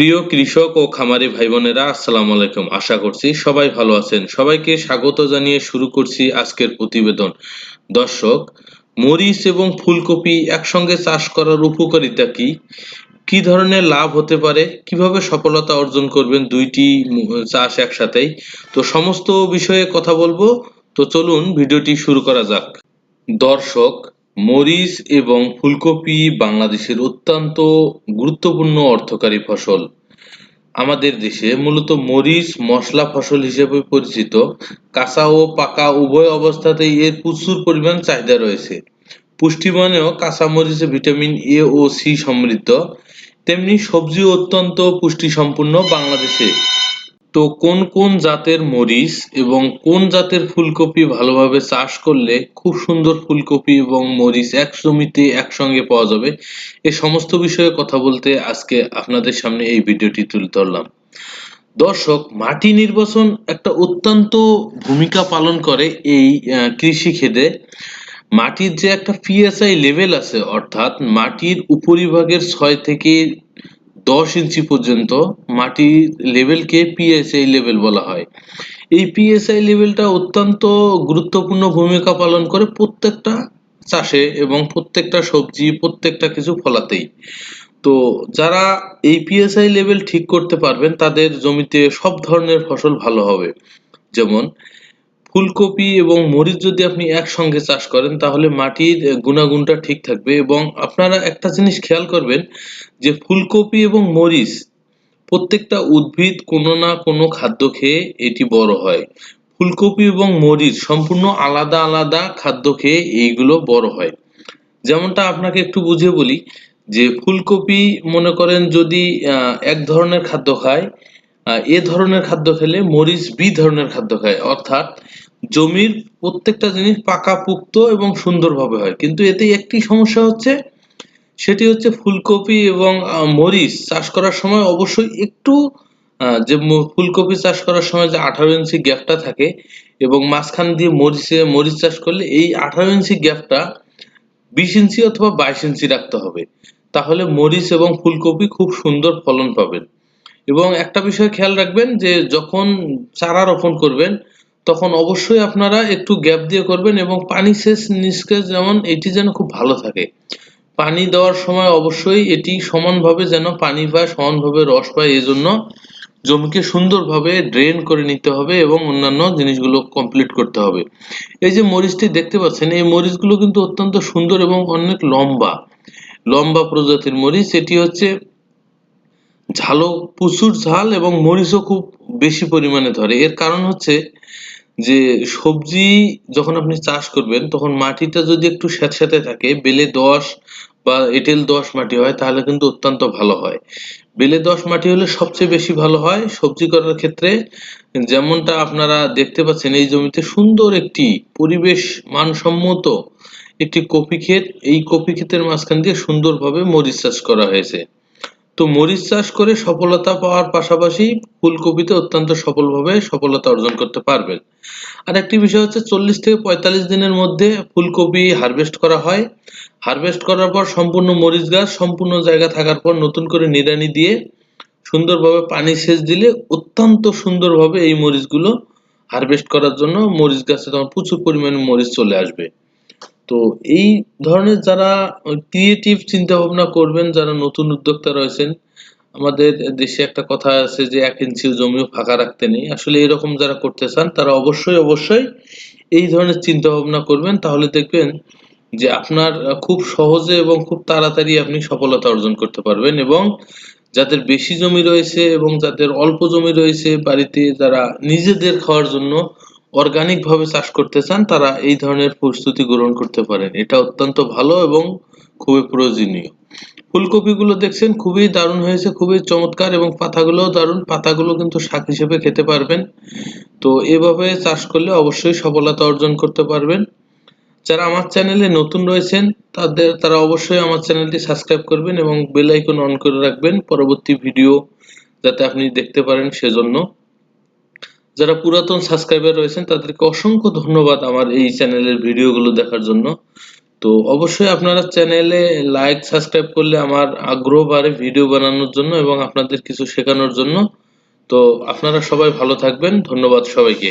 প্রিয় কৃষক ও খামারি ভাই বোনেরা আসসালামু আলাইকুম। আশা করছি সবাই ভালো আছেন। সবাইকে স্বাগত জানিয়ে শুরু করছি আজকের প্রতিবেদন। দর্শক, মরিচ এবং ফুলকপি একসঙ্গে চাষ করার উপকারিতা কি? কি ধরনের লাভ হতে পারে? কীভাবে সফলতা অর্জন করবেন দুইটি চাষ একসাথেই? তো সমস্ত বিষয়ে কথা বলব। তো চলুন, ভিডিওটি শুরু করা যাক। দর্শক মরিচ এবং ফুলকপি বাংলাদেশের অত্যন্ত গুরুত্বপূর্ণ অর্থকারী ফসল। আমাদের দেশে মূলত মরিচ মশলা ফসল হিসেবে পরিচিত। কাঁচা ও পাকা উভয় অবস্থাতেই এর প্রচুর পরিমাণ চাহিদা রয়েছে। পুষ্টিমানেও কাঁচা মরিচে ভিটামিন এ ও সি সমৃদ্ধ। তেমনি সবজি অত্যন্ত পুষ্টি পুষ্টিসম্পন্ন বাংলাদেশে। তো কোন কোন জাতের মরিচ এবং কোন জাতের ফুলকপি ভালোভাবে চাষ করলে খুব সুন্দর ফুলকপি এবং মরিচ এক জমিতে একসঙ্গে পাওয়া যাবে? এ সমস্ত বিষয়ে কথা বলতে আজকে আপনাদের সামনে এই ভিডিওটি তুলে ধরলাম। দর্শক, মাটি নির্বাচন একটা অত্যন্ত ভূমিকা পালন করে এই কৃষি ক্ষেত্রে মাটির যে একটা পিএসআই লেভেল আছে, অর্থাৎ মাটির উপরিভাগের ছয় থেকে দশ ইঞ্চি পর্যন্ত মাটির লেভেলকে পিএসআই লেভেল বলা হয়। এই পিএসআই লেভেলটা অত্যন্ত গুরুত্বপূর্ণ ভূমিকা পালন করে প্রত্যেকটা চাষে এবং প্রত্যেকটা সবজি, প্রত্যেকটা কিছু ফলাতেই। তো যারা এই পিএসআই লেভেল ঠিক করতে পারবেন, তাদের জমিতে সব ধরনের ফসল ভালো হবে। যেমন ফুলকপি এবং মরিচ যদি আপনি একসঙ্গে চাষ করেন, তাহলে মাটির গুণাগুণটা ঠিক থাকবে এবং আপনারা একটা জিনিস খেয়াল করবেন যে ফুলকপি এবং মরিচ প্রত্যেকটা উদ্ভিদ কোনো না কোনো খাদ্য খেয়ে এটি বড় হয়। ফুলকপি এবং মরিচ সম্পূর্ণ আলাদা আলাদা খাদ্য খেয়ে এইগুলো বড় হয়। যেমনটা আপনাকে একটু বুঝিয়ে বলি যে ফুলকপি মনে করেন যদি এক ধরনের খাদ্য খায় এ ধরনের খাদ্য খেলে মরিচ বি ধরনের খাদ্য খায়। অর্থাৎ জমির প্রত্যেকটা জিনিস পাকাপুক্ত এবং সুন্দরভাবে হয়। কিন্তু এতে একটি সমস্যা হচ্ছে, সেটি হচ্ছে ফুলকপি এবং মরিচ চাষ করার সময় অবশ্যই একটু যে ফুলকপি চাষ করার সময় যে আঠারো ইঞ্চি গ্যাপটা থাকে এবং মাঝখান দিয়ে মরিচে, মরিচ চাষ করলে এই আঠারো ইঞ্চি গ্যাপটা বিশ ইঞ্চি অথবা বাইশ ইঞ্চি রাখতে হবে। তাহলে মরিচ এবং ফুলকপি খুব সুন্দর ফলন পাবেন। এবং একটা বিষয় খেয়াল রাখবেন যে যখন চারা রোপণ করবেন তখন অবশ্যই আপনারা একটু গ্যাপ দিয়ে করবেন এবং পানি সেচ নিষ্কাশ যেমন এটি যেন খুব ভালো থাকে। পানি দেওয়ার সময় অবশ্যই এটি সমানভাবে যেন পানি পায় সমানভাবে রস পায়, এজন্য জমিকে সুন্দরভাবে ড্রেন করে নিতে হবে এবং অন্যান্য জিনিসগুলো কমপ্লিট করতে হবে। এই যে মরিচটি দেখতে পাচ্ছেন, এই মরিচগুলো কিন্তু অত্যন্ত সুন্দর এবং অনেক লম্বা। লম্বা প্রজাতির মরিচ, এটি হচ্ছে ঝালও প্রচুর ঝাল এবং মরিচও খুব বেশি পরিমাণে ধরে। এর কারণ হচ্ছে যে সবজি যখন আপনি চাষ করবেন, তখন মাটিটা যদি একটু স্যাঁতস্যাঁতে থাকে, বেলে দোআঁশ বা এঁটেল দোআঁশ মাটি হয়, তাহলে কিন্তু অত্যন্ত ভালো হয়। বেলে দোআঁশ মাটি হলে সবচেয়ে বেশি ভালো হয় সবজি করার ক্ষেত্রে। যেমনটা আপনারা দেখতে পাচ্ছেন, এই জমিতে সুন্দর একটি পরিবেশ মানসম্মত একটি কপি ক্ষেত। এই কপি ক্ষেতের মাঝখান দিয়ে সুন্দরভাবে মরিচ চাষ করা হয়েছে। তো মরিচ চাষ করে সফলতা পাওয়ার পাশাপাশি ফুলকপিতে অত্যন্ত সফলভাবে সফলতা অর্জন করতে পারবেন। আর একটি বিষয় হচ্ছে চল্লিশ থেকে পঁয়তাল্লিশ দিনের মধ্যে ফুলকপি হারভেস্ট করা হয়। হারভেস্ট করার পর সম্পূর্ণ মরিচ গাছ সম্পূর্ণ জায়গা থাকার পর নতুন করে নিড়ানি দিয়ে সুন্দরভাবে পানি সেচ দিলে অত্যন্ত সুন্দরভাবে এই মরিচগুলো হারভেস্ট করার জন্য মরিচ গাছে তখন প্রচুর পরিমাণে মরিচ চলে আসবে। তো এই ধরনের যারা ক্রিয়েটিভ চিন্তা ভাবনা করবেন, যারা নতুন উদ্যোক্তা রয়েছেন, আমাদের দেশে একটা কথা আছে যে, এক ইঞ্চি জমিও ফাঁকা রাখতে নেই। আসলে এরকম যারা করতে চান, তারা অবশ্যই অবশ্যই এই ধরনের চিন্তা ভাবনা করবেন। তাহলে দেখবেন যে, আপনার খুব সহজে এবং খুব তাড়াতাড়ি আপনি সফলতা অর্জন করতে পারবেন এবং যাদের বেশি জমি রয়েছে এবং যাদের অল্প জমি রয়েছে বাড়িতে, যারা নিজেদের খাওয়ার জন্য অর্গানিক ভাবে চাষ করতে চান, তারা এই ধরনের প্রস্তুতি গ্রহণ করতে পারেন। এটা অত্যন্ত ভালো এবং খুবই প্রয়োজনীয়। ফুলকপিগুলো দেখছেন, খুবই দারুণ হয়েছে, খুবই চমৎকার এবং পাতাগুলোও দারুণ। পাতাগুলো কিন্তু শাক হিসেবে খেতে পারবেন। তো এভাবে চাষ করলে অবশ্যই সফলতা অর্জন করতে পারবেন। যারা আমার চ্যানেলে নতুন রয়েছেন, তাদের, তারা অবশ্যই আমার চ্যানেলটি সাবস্ক্রাইব করবেন এবং বেল আইকন অন করে রাখবেন। পরবর্তী ভিডিও যাতে আপনি দেখতে পারেন সেজন্য। যারা পুরাতন সাবস্ক্রাইবার রয়েছেন, তাদেরকে অসংখ্য ধন্যবাদ আমার এই চ্যানেলের ভিডিওগুলো দেখার জন্য। তো অবশ্যই আপনারা চ্যানেলে লাইক সাবস্ক্রাইব করলে আমার আগ্রহ বাড়ে ভিডিও বানানোর জন্য এবং আপনাদের কিছু শেখানোর জন্য। তো আপনারা সবাই ভালো থাকবেন। ধন্যবাদ সবাইকে।